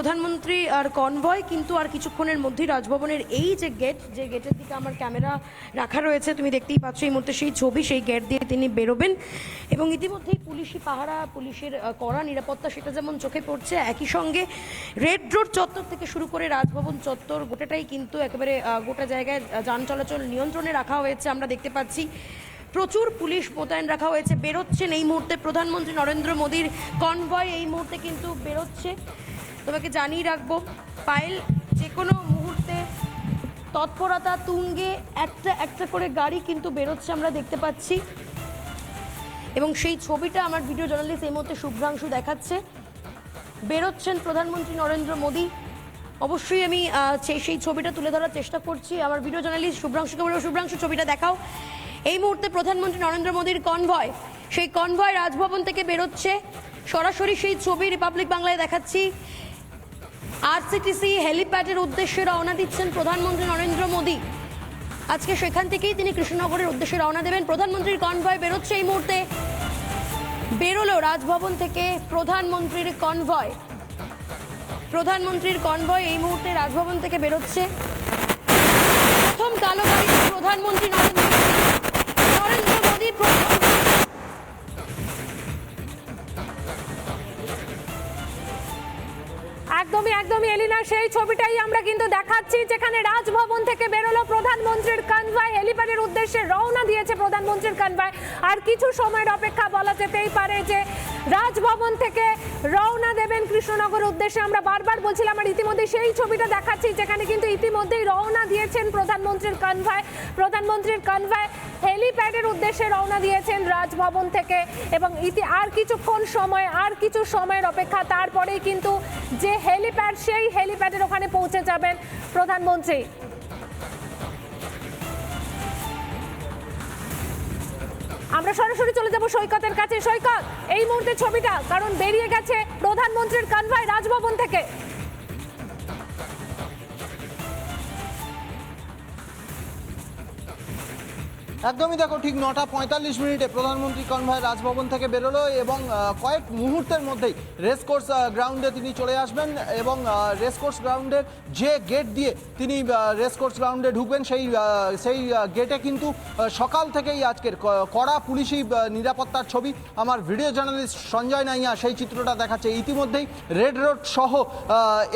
প্রধানমন্ত্রী আর কনভয় কিন্তু আর কিছুক্ষণের মধ্যেই রাজভবনের এই যে গেট, যে গেটের দিকে আমার ক্যামেরা রাখা রয়েছে, তুমি দেখতেই পাচ্ছ এই মুহূর্তে সেই ছবি, সেই গেট দিয়ে তিনি বেরোবেন এবং ইতিমধ্যেই পুলিশি পাহারা, পুলিশের কড়া নিরাপত্তা সেটা যেমন চোখে পড়ছে, একই সঙ্গে রেড রোড চত্বর থেকে শুরু করে রাজভবন চত্বর গোটাটাই কিন্তু একেবারে গোটা জায়গায় যান চলাচল নিয়ন্ত্রণে রাখা হয়েছে, আমরা দেখতে পাচ্ছি। প্রচুর পুলিশ মোতায়েন রাখা হয়েছে, বেরোচ্ছেন এই মুহূর্তে প্রধানমন্ত্রী নরেন্দ্র মোদীর কনভয়, এই মুহূর্তে কিন্তু বেরোচ্ছে। তোমাকে জানিয়ে রাখব, পায়েল যে কোনো মুহূর্তে তৎপরতা, তুঙ্গে একটা একটা করে গাড়ি কিন্তু বেরোচ্ছে আমরা দেখতে পাচ্ছি। এবং সেই ছবিটা আমার ভিডিও জার্নালিস্ট এই মুহূর্তে শুভ্রাংশু দেখাচ্ছে। বেরোচ্ছেন প্রধানমন্ত্রী নরেন্দ্র মোদী। অবশ্যই আমি সেই ছবিটা তুলে ধরার চেষ্টা করছি। আমার ভিডিও জার্নালিস্ট শুভ্রাংশুকে বলব, শুভ্রাংশু, ছবিটা দেখাও। এই মুহূর্তে প্রধানমন্ত্রী নরেন্দ্র মোদীর কনভয়, সেই কনভয় রাজভবন থেকে বেরোচ্ছে। সরাসরি সেই ছবি রিপাবলিক বাংলায় দেখাচ্ছি। আরসিটিসি হেলিপ্যাডের উদ্দেশ্যে রওনা দিচ্ছেন প্রধানমন্ত্রী নরেন্দ্র মোদী। আজকে সেখান থেকেই তিনি কৃষ্ণনগরের উদ্দেশ্যে রওনা দেবেন। প্রধানমন্ত্রীর কনভয় বেরোচ্ছে এই মুহূর্তে। বেরোলো রাজভবন থেকে প্রধানমন্ত্রীর কনভয়। প্রধানমন্ত্রীর কনভয় এই মুহূর্তে রাজভবন থেকে বেরোচ্ছে। প্রথম কালো প্রধানমন্ত্রী নরেন্দ্র নরেন্দ্র মোদী একদমই একদমই এলিনা সেই ছবিটাই আমরা কিন্তু দেখাচ্ছি, যেখানে রাজভবন থেকে বেরোলো প্রধানমন্ত্রীর কানভাই হেলিপ্যাডের উদ্দেশ্যে রওনা দিয়েছে প্রধানমন্ত্রীর কানভাই আর কিছু সময়ের অপেক্ষা বলা যেতেই পারে যে রাজভবন থেকে রওনা দেবেন কৃষ্ণনগর উদ্দেশ্যে। আমরা বারবার বলছিলাম আর ইতিমধ্যে সেই ছবিটা দেখাচ্ছি, যেখানে কিন্তু ইতিমধ্যেই রওনা দিয়েছেন প্রধানমন্ত্রীর কানভাই প্রধানমন্ত্রীর কানভাই হেলিপ্যাডের উদ্দেশ্যে রওনা দিয়েছেন রাজভবন থেকে। এবং ইতি আর কিছুক্ষণ সময়, আর কিছু সময়ের অপেক্ষা। তারপরেই কিন্তু যে হেলিপ্যাড সেই হেলিপ্যাডের ওখানে পৌঁছে যাবেন প্রধানমন্ত্রী। আমরা সরাসরি চলে যাব সৈকতের কাছে। সৈকত, এই মুহূর্তে ছবিটা, কারণ বেরিয়ে গেছে প্রধানমন্ত্রীর কানভাই রাজভবন থেকে। একদমই দেখো, ঠিক নটা পঁয়তাল্লিশ মিনিটে প্রধানমন্ত্রী কনভয় রাজভবন থেকে বেরোলো এবং কয়েক মুহূর্তের মধ্যেই রেসকোর্স গ্রাউন্ডে তিনি চলে আসবেন এবং রেসকোর্স গ্রাউন্ডের যে গেট দিয়ে তিনি রেসকোর্স গ্রাউন্ডে ঢুকবেন সেই সেই গেটে কিন্তু সকাল থেকেই আজকের কড়া পুলিশি নিরাপত্তার ছবি। আমার ভিডিও জার্নালিস্ট সঞ্জয় নাইয়া সেই চিত্রটা দেখাচ্ছে। ইতিমধ্যেই রেড রোড সহ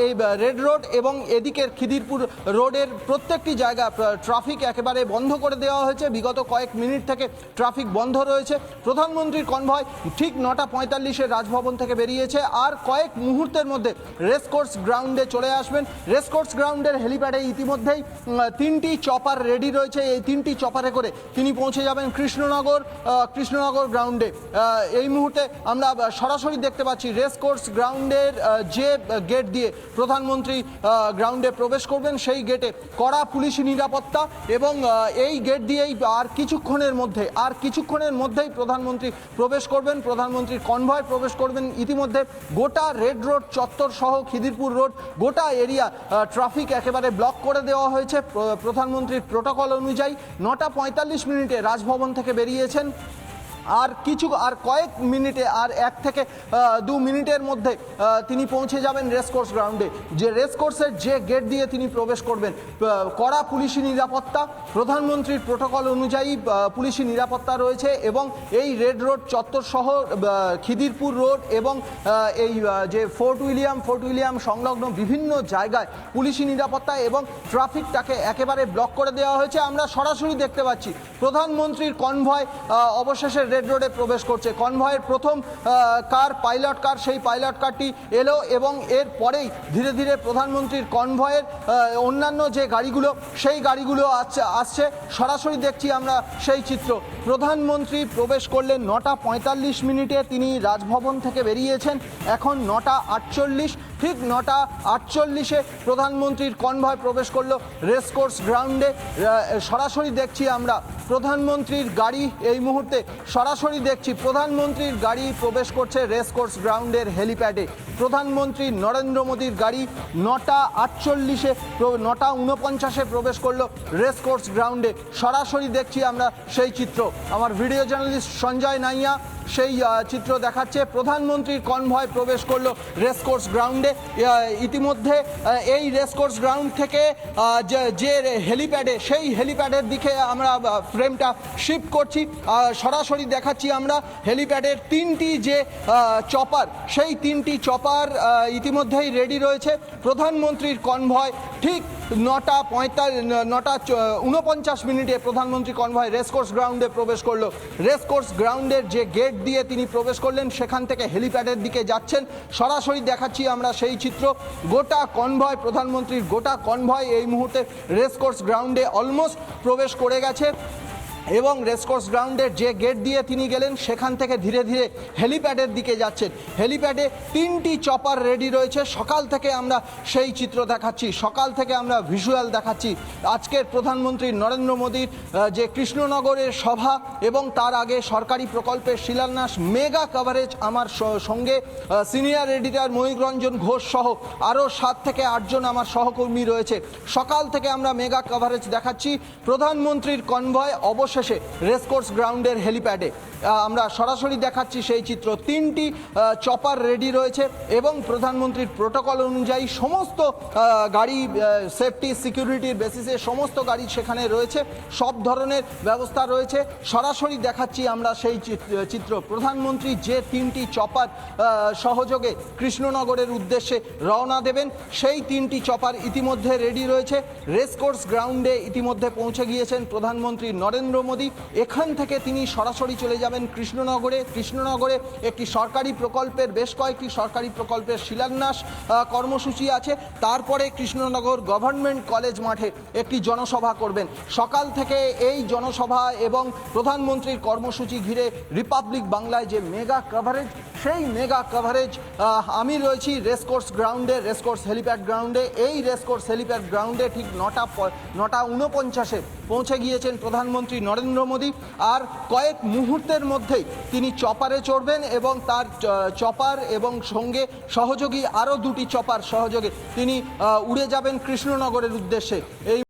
এই রেড রোড এবং এদিকের খিদিরপুর রোডের প্রত্যেকটি জায়গা ট্রাফিক একেবারে বন্ধ করে দেওয়া হয়েছে। বিগত কয়েক মিনিট থেকে ট্রাফিক বন্ধ রয়েছে। প্রধানমন্ত্রীর কনভয় ঠিক নটা পঁয়তাল্লিশে রাজভবন থেকে বেরিয়েছে আর কয়েক মুহূর্তের মধ্যে রেসকোর্স গ্রাউন্ডে চলে আসবেন। রেসকোর্স গ্রাউন্ডের হেলিপ্যাডে ইতিমধ্যেই তিনটি চপার রেডি রয়েছে। এই তিনটি চপারে করে তিনি পৌঁছে যাবেন কৃষ্ণনগর কৃষ্ণনগর গ্রাউন্ডে। এই মুহূর্তে আমরা সরাসরি দেখতে পাচ্ছি রেসকোর্স গ্রাউন্ডের যে গেট দিয়ে প্রধানমন্ত্রী গ্রাউন্ডে প্রবেশ করবেন, সেই গেটে কড়া পুলিশি নিরাপত্তা এবং এই গেট দিয়েই আর কিছুক্ষণের মধ্যে, আর কিছুক্ষণের মধ্যেই প্রধানমন্ত্রী প্রবেশ করবেন, প্রধানমন্ত্রীর কনভয় প্রবেশ করবেন। ইতিমধ্যে গোটা রেড রোড, চত্বর সহ খিদিরপুর রোড, গোটা এরিয়া ট্রাফিক একেবারে ব্লক করে দেওয়া হয়েছে। প্রধানমন্ত্রীর প্রোটোকল অনুযায়ী নটা পঁয়তাল্লিশ মিনিটে রাজভবন থেকে বেরিয়েছেন। আর কিছু, আর কয়েক মিনিটে, আর এক থেকে দু মিনিটের মধ্যে তিনি পৌঁছে যাবেন রেসকোর্স গ্রাউন্ডে। যে রেসকোর্সের যে গেট দিয়ে তিনি প্রবেশ করবেন কড়া পুলিশি নিরাপত্তা, প্রধানমন্ত্রীর প্রোটোকল অনুযায়ী পুলিশি নিরাপত্তা রয়েছে এবং এই রেড রোড চত্বর সহ খিদিরপুর রোড এবং এই যে ফোর্ট উইলিয়াম ফোর্ট উইলিয়াম সংলগ্ন বিভিন্ন জায়গায় পুলিশি নিরাপত্তা এবং ট্রাফিকটাকে একেবারে ব্লক করে দেওয়া হয়েছে। আমরা সরাসরি দেখতে পাচ্ছি, প্রধানমন্ত্রীর কনভয় অবশেষে রেড রোডে প্রবেশ করছে। কনভয়ের প্রথম কার, পাইলট কার, সেই পাইলট কারটি এলো এবং এর পরেই ধীরে ধীরে প্রধানমন্ত্রীর কনভয়ের অন্যান্য যে গাড়িগুলো, সেই গাড়িগুলো আসছে আসছে। সরাসরি দেখছি আমরা সেই চিত্র। প্রধানমন্ত্রী প্রবেশ করলেন নটা পঁয়তাল্লিশ মিনিটে। তিনি রাজভবন থেকে বেরিয়েছেন। এখন নটা আটচল্লিশ। ঠিক নটা আটচল্লিশে প্রধানমন্ত্রীর কনভয় প্রবেশ করল রেসকোর্স গ্রাউন্ডে। সরাসরি দেখছি আমরা প্রধানমন্ত্রীর গাড়ি এই মুহূর্তে সরাসরি দেখছি প্রধানমন্ত্রীর গাড়ি প্রবেশ করছে রেসকোর্স গ্রাউন্ডের হেলিপ্যাডে। প্রধানমন্ত্রী নরেন্দ্র মোদীর গাড়ি নটা আটচল্লিশে নটা উনপঞ্চাশে প্রবেশ করল রেসকোর্স গ্রাউন্ডে। সরাসরি দেখছি আমরা সেই চিত্র। আমার ভিডিও জার্নালিস্ট সঞ্জয় নাইয়া সেই চিত্র দেখাচ্ছে। প্রধানমন্ত্রীর কনভয় প্রবেশ করল রেসকোর্স গ্রাউন্ডে। ইতিমধ্যে এই রেসকোর্স গ্রাউন্ড থেকে যে হেলিপ্যাডে, সেই হেলিপ্যাডের দিকে আমরা ফ্রেমটা শিফট করছি। সরাসরি দেখাচ্ছি আমরা হেলিপ্যাডের তিনটি যে চপার, সেই তিনটি চপার ইতিমধ্যেই রেডি রয়েছে। প্রধানমন্ত্রীর কনভয় ঠিক নটা পঁয়তাল্লিশ, নটা উনপঞ্চাশ মিনিটে প্রধানমন্ত্রী কনভয় রেসকোর্স গ্রাউন্ডে প্রবেশ করল। রেসকোর্স গ্রাউন্ডের যে গেট দিয়ে তিনি প্রবেশ করলেন, সেখান থেকে হেলিপ্যাডের দিকে যাচ্ছেন। সরাসরি দেখাচ্ছি আমরা সেই চিত্র। গোটা কনভয়, প্রধানমন্ত্রীর গোটা কনভয় এই মুহূর্তে রেসকোর্স গ্রাউন্ডে অলমোস্ট প্রবেশ করে গেছে। এবং রেসকোর্স গ্রাউন্ডের যে গেট দিয়ে তিনি গেলেন, সেখান থেকে ধীরে ধীরে হেলিপ্যাডের দিকে যাচ্ছেন। হেলিপ্যাডে তিনটি চপার রেডি রয়েছে। সকাল থেকে আমরা সেই চিত্র দেখাচ্ছি। সকাল থেকে আমরা ভিজুয়াল দেখাচ্ছি। আজকের প্রধানমন্ত্রী নরেন্দ্র মোদীর যে কৃষ্ণনগরের সভা এবং তার আগে সরকারি প্রকল্পের শিলান্যাস, মেগা কভারেজ আমার সঙ্গে সিনিয়র এডিটর রঞ্জন ঘোষ সহ আরও সাত থেকে আটজন আমার সহকর্মী রয়েছে। সকাল থেকে আমরা মেগা কভারেজ দেখাচ্ছি। প্রধানমন্ত্রীর কনভয় অবশেষে রেসকোর্স গ্রাউন্ডের হেলিপ্যাডে আমরা সরাসরি দেখাচ্ছি সেই চিত্র। তিনটি চপার রেডি রয়েছে এবং প্রধানমন্ত্রীর প্রোটোকল অনুযায়ী সমস্ত গাড়ি সেফটি, সিকিউরিটির বেসিসে সমস্ত গাড়ি সেখানে রয়েছে। সব ধরনের ব্যবস্থা রয়েছে। সরাসরি দেখাচ্ছি আমরা সেই চিত্র। প্রধানমন্ত্রী যে তিনটি চপার সহযোগে কৃষ্ণনগরের উদ্দেশ্যে রওনা দেবেন, সেই তিনটি চপার ইতিমধ্যে রেডি রয়েছে। রেসকোর্স গ্রাউন্ডে ইতিমধ্যে পৌঁছে গিয়েছেন প্রধানমন্ত্রী নরেন্দ্র মোদী, এখান থেকে তিনি সরাসরি চলে যাবেন কৃষ্ণনগরে। কৃষ্ণনগরে একটি সরকারি প্রকল্পের, বেশ কয়েকটি সরকারি প্রকল্পের শিলান্যাস কর্মসূচি আছে। তারপরে কৃষ্ণনগর গভর্নমেন্ট কলেজ মাঠে একটি জনসভা করবেন। সকাল থেকে এই জনসভা এবং প্রধানমন্ত্রীর কর্মসূচি ঘিরে রিপাবলিক বাংলায় যে মেগা কভারেজ সেই মেগা কভারেজ আমি রয়েছি রেসকোর্স গ্রাউন্ডে, রেসকোর্স হেলিপ্যাড গ্রাউন্ডে। এই রেসকোর্স হেলিপ্যাড গ্রাউন্ডে ঠিক নটা নটা উনপঞ্চাশে পৌঁছে গিয়েছেন প্রধানমন্ত্রী নরেন্দ্র মোদী আর কয়েক মুহূর্তের মধ্যেই তিনি চপারে চড়বেন এবং তার চপার এবং সঙ্গে সহযোগী, আরও দুটি চপার সহযোগে তিনি উড়ে যাবেন কৃষ্ণনগরের উদ্দেশ্যে। এই